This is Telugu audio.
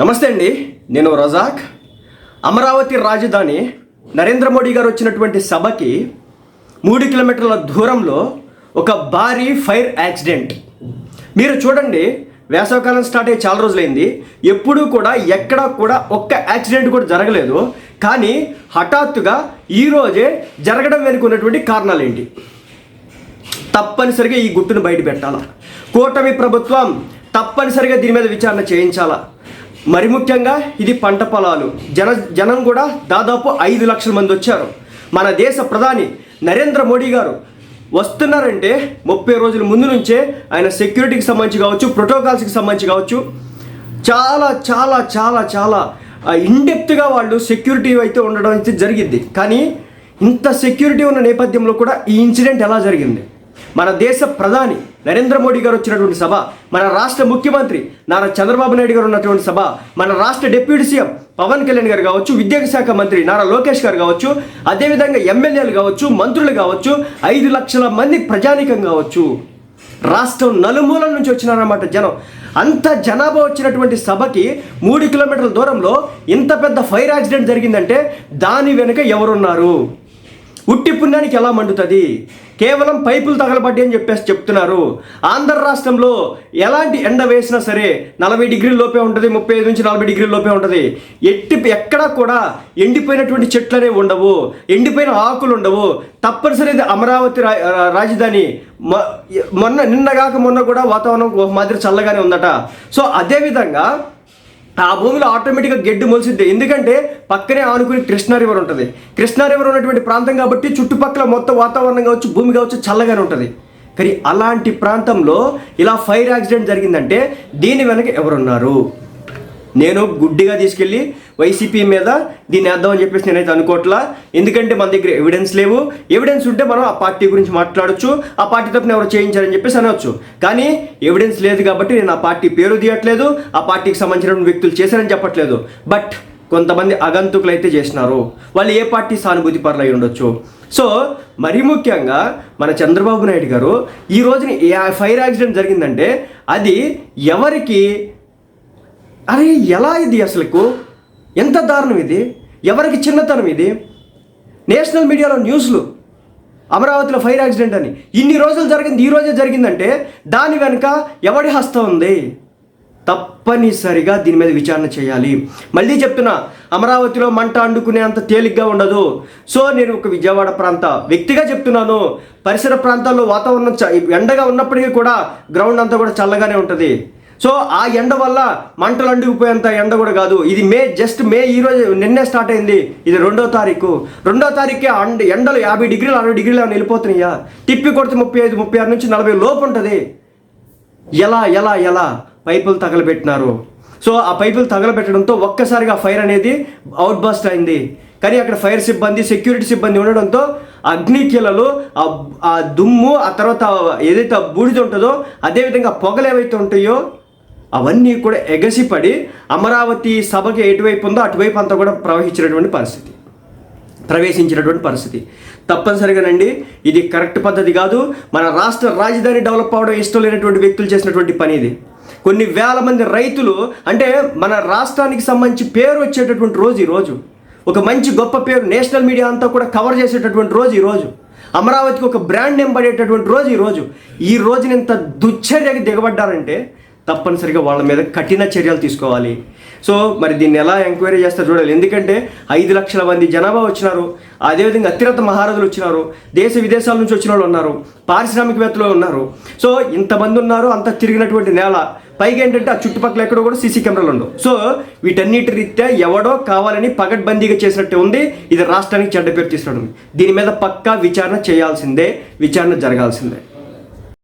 నమస్తే అండి నేను రజాక్. అమరావతి రాజధాని నరేంద్ర మోడీ గారు వచ్చినటువంటి సభకి మూడు కిలోమీటర్ల దూరంలో ఒక భారీ ఫైర్ యాక్సిడెంట్. మీరు చూడండి వేసవకాలం స్టార్ట్ అయ్యి చాలా రోజులైంది. ఎప్పుడూ కూడా ఎక్కడా కూడా ఒక్క యాక్సిడెంట్ కూడా జరగలేదు. కానీ హఠాత్తుగా ఈరోజే జరగడం వెనుక ఉన్నటువంటి కారణాలు ఏంటి తప్పనిసరిగా ఈ గుట్టును బయట పెట్టాలా? కూటమి ప్రభుత్వం తప్పనిసరిగా దీని మీద విచారణ చేయించాలా? మరి ముఖ్యంగా ఇది పంట పొలాలు. జన జనం కూడా దాదాపు ఐదు లక్షల మంది వచ్చారు. మన దేశ ప్రధాని నరేంద్ర మోడీ గారు వస్తున్నారంటే ముప్పై రోజుల ముందు నుంచే ఆయన సెక్యూరిటీకి సంబంధించి కావచ్చు ప్రోటోకాల్స్కి సంబంధించి కావచ్చు చాలా చాలా చాలా చాలా ఇండెప్త్గా వాళ్ళు సెక్యూరిటీ అయితే ఉండడం అయితే జరిగింది. కానీ ఇంత సెక్యూరిటీ ఉన్న నేపథ్యంలో కూడా ఈ ఇన్సిడెంట్ ఎలా జరిగింది? మన దేశ ప్రధాని నరేంద్ర మోడీ గారు వచ్చినటువంటి సభ మన రాష్ట్ర ముఖ్యమంత్రి నారా చంద్రబాబు నాయుడు గారు ఉన్నటువంటి సభ మన రాష్ట్ర డిప్యూటీ సీఎం పవన్ కళ్యాణ్ గారు కావచ్చు విద్యాశాఖ మంత్రి నారా లోకేష్ గారు కావచ్చు అదేవిధంగా ఎమ్మెల్యేలు కావచ్చు మంత్రులు కావచ్చు ఐదు లక్షల మంది ప్రజానీకం కావచ్చు. రాష్ట్రం నలుమూలల నుంచి వచ్చినారన్నమాట జనం. అంత జనాభా వచ్చినటువంటి సభకి మూడు కిలోమీటర్ల దూరంలో ఇంత పెద్ద ఫైర్ యాక్సిడెంట్ జరిగిందంటే దాని వెనుక ఎవరున్నారు? ఉట్టి పుణ్యానికి ఎలా మండుతుంది? కేవలం పైపులు తగలబడ్డాయి అని చెప్పేసి చెప్తున్నారు. ఆంధ్ర రాష్ట్రంలో ఎలాంటి ఎండ వేసినా సరే నలభై డిగ్రీల లోపే ఉంటుంది ముప్పై ఐదు నుంచి నలభై డిగ్రీల లోపే ఉంటుంది. ఎట్టి ఎక్కడా కూడా ఎండిపోయినటువంటి చెట్లనే ఉండవు ఎండిపోయిన ఆకులు ఉండవు. తప్పనిసరి అమరావతి రా- రాజధాని. మొన్న నిన్నగాక మొన్న కూడా వాతావరణం ఒక మాదిరి చల్లగానే ఉందట. సో అదేవిధంగా ఆ భూమిలో ఆటోమేటిక్గా గెడ్డి మొలిసిద్ది. ఎందుకంటే పక్కనే ఆనుకుని కృష్ణా రివర్ ఉంటుంది. కృష్ణా రివర్ ఉన్నటువంటి ప్రాంతం కాబట్టి చుట్టుపక్కల మొత్తం వాతావరణం కావచ్చు భూమి కావచ్చు చల్లగానే ఉంటుంది. కానీ అలాంటి ప్రాంతంలో ఇలా ఫైర్ యాక్సిడెంట్ జరిగిందంటే దీని వెనక ఎవరున్నారు? నేను గుడ్డిగా తీసుకెళ్ళి వైసీపీ మీద దీన్ని వేద్దామని చెప్పేసి నేనైతే అనుకోవట్లా. ఎందుకంటే మన దగ్గర ఎవిడెన్స్ లేవు. ఎవిడెన్స్ ఉంటే మనం ఆ పార్టీ గురించి మాట్లాడొచ్చు. ఆ పార్టీ తరపున ఎవరు చేయించారని చెప్పేసి అనవచ్చు కానీ ఎవిడెన్స్ లేదు కాబట్టి నేను ఆ పార్టీ పేరు తీయట్లేదు. ఆ పార్టీకి సంబంధించిన వ్యక్తులు చేశారని చెప్పట్లేదు. బట్ కొంతమంది అగంతుకులు అయితే చేసినారు. వాళ్ళు ఏ పార్టీ సానుభూతి పరులు అయి ఉండొచ్చు? సో మరీ ముఖ్యంగా మన చంద్రబాబు నాయుడు గారు ఈ రోజున ఏ ఫైర్ యాక్సిడెంట్ జరిగిందంటే అది ఎవరికి అరే ఎలా ఇది అసలుకు? ఎంత దారుణం ఇది? ఎవరికి చిన్నతనం ఇది? నేషనల్ మీడియాలో న్యూస్లు. అమరావతిలో ఫైర్ యాక్సిడెంట్ అని. ఇన్ని రోజులు జరిగింది ఈ రోజే జరిగిందంటే దాని వెనుక ఎవడి హస్తం ఉంది? తప్పనిసరిగా దీని మీద విచారణ చేయాలి. మళ్ళీ చెప్తున్నా అమరావతిలో మంట అండుకునే అంత తేలిగ్గా ఉండదు. సో నేను ఒక విజయవాడ ప్రాంత వ్యక్తిగా చెప్తున్నాను. పరిసర ప్రాంతాల్లో వాతావరణం ఎండగా ఉన్నప్పటికీ కూడా గ్రౌండ్ అంతా కూడా చల్లగానే ఉంటుంది. సో ఆ ఎండ వల్ల మంటలు అండుకుపోయేంత ఎండ కూడా కాదు. ఇది మే జస్ట్ మే ఈరోజు నిన్నే స్టార్ట్ అయింది. ఇది రెండో తారీఖు. రెండో తారీఖుకే ఎండలు యాభై డిగ్రీలు అరవై డిగ్రీలు ఏమైనా వెళ్ళిపోతున్నాయా? తిప్పి కొడితే ముప్పై ఐదు ముప్పై ఆరు నుంచి నలభై లోపు ఉంటుంది. ఎలా ఎలా ఎలా? పైపులు తగలబెట్టినారు. సో ఆ పైపులు తగలబెట్టడంతో ఒక్కసారిగా ఫైర్ అనేది అవుట్ బస్ట్ అయింది. కానీ అక్కడ ఫైర్ సిబ్బంది సెక్యూరిటీ సిబ్బంది ఉండడంతో అగ్నికీలలు ఆ ఆ దుమ్ము ఆ తర్వాత ఏదైతే బూడిద ఉంటుందో అదేవిధంగా పొగలు ఏవైతే ఉంటాయో అవన్నీ కూడా ఎగసిపడి అమరావతి సభకి ఎటువైపు ఉందో అటువైపు అంతా కూడా ప్రవహించినటువంటి పరిస్థితి. ప్రవేశించినటువంటి పరిస్థితి. తప్పనిసరిగానండి ఇది కరెక్ట్ పద్ధతి కాదు. మన రాష్ట్ర రాజధాని డెవలప్ అవడం ఇష్టం లేనటువంటి వ్యక్తులు చేసినటువంటి పని ఇది. కొన్ని వేల మంది రైతులు అంటే మన రాష్ట్రానికి సంబంధించి పేరు వచ్చేటటువంటి రోజు ఈ రోజు. ఒక మంచి గొప్ప పేరు నేషనల్ మీడియా అంతా కూడా కవర్ చేసేటటువంటి రోజు ఈరోజు రోజు. అమరావతికి ఒక బ్రాండ్ నేమ్ పడేటటువంటి రోజు ఈ రోజు. ఈ రోజున ఇంత దుశ్చర్యకి దిగబడ్డారంటే తప్పనిసరిగా వాళ్ళ మీద కఠిన చర్యలు తీసుకోవాలి. సో మరి దీన్ని ఎలా ఎంక్వైరీ చేస్తారు చూడాలి. ఎందుకంటే ఐదు లక్షల మంది జనాభా వచ్చినారు. అదేవిధంగా అత్యున్నత మహారాజులు వచ్చినారు. దేశ విదేశాల నుంచి వచ్చిన వాళ్ళు ఉన్నారు. పారిశ్రామికవేత్తలు ఉన్నారు. సో ఇంతమంది ఉన్నారు అంత తిరిగినటువంటి నేల. పైగా ఏంటంటే ఆ చుట్టుపక్కల ఎక్కడో కూడా సీసీ కెమెరాలు ఉండవు. సో వీటన్నిటి రీత్యా ఎవడో కావాలని పగడ్బందీగా చేసినట్టు ఉంది. ఇది రాష్ట్రానికి చెడ్డ పేరు తీసుకురావడం దీని మీద పక్కా విచారణ చేయాల్సిందే విచారణ జరగాల్సిందే.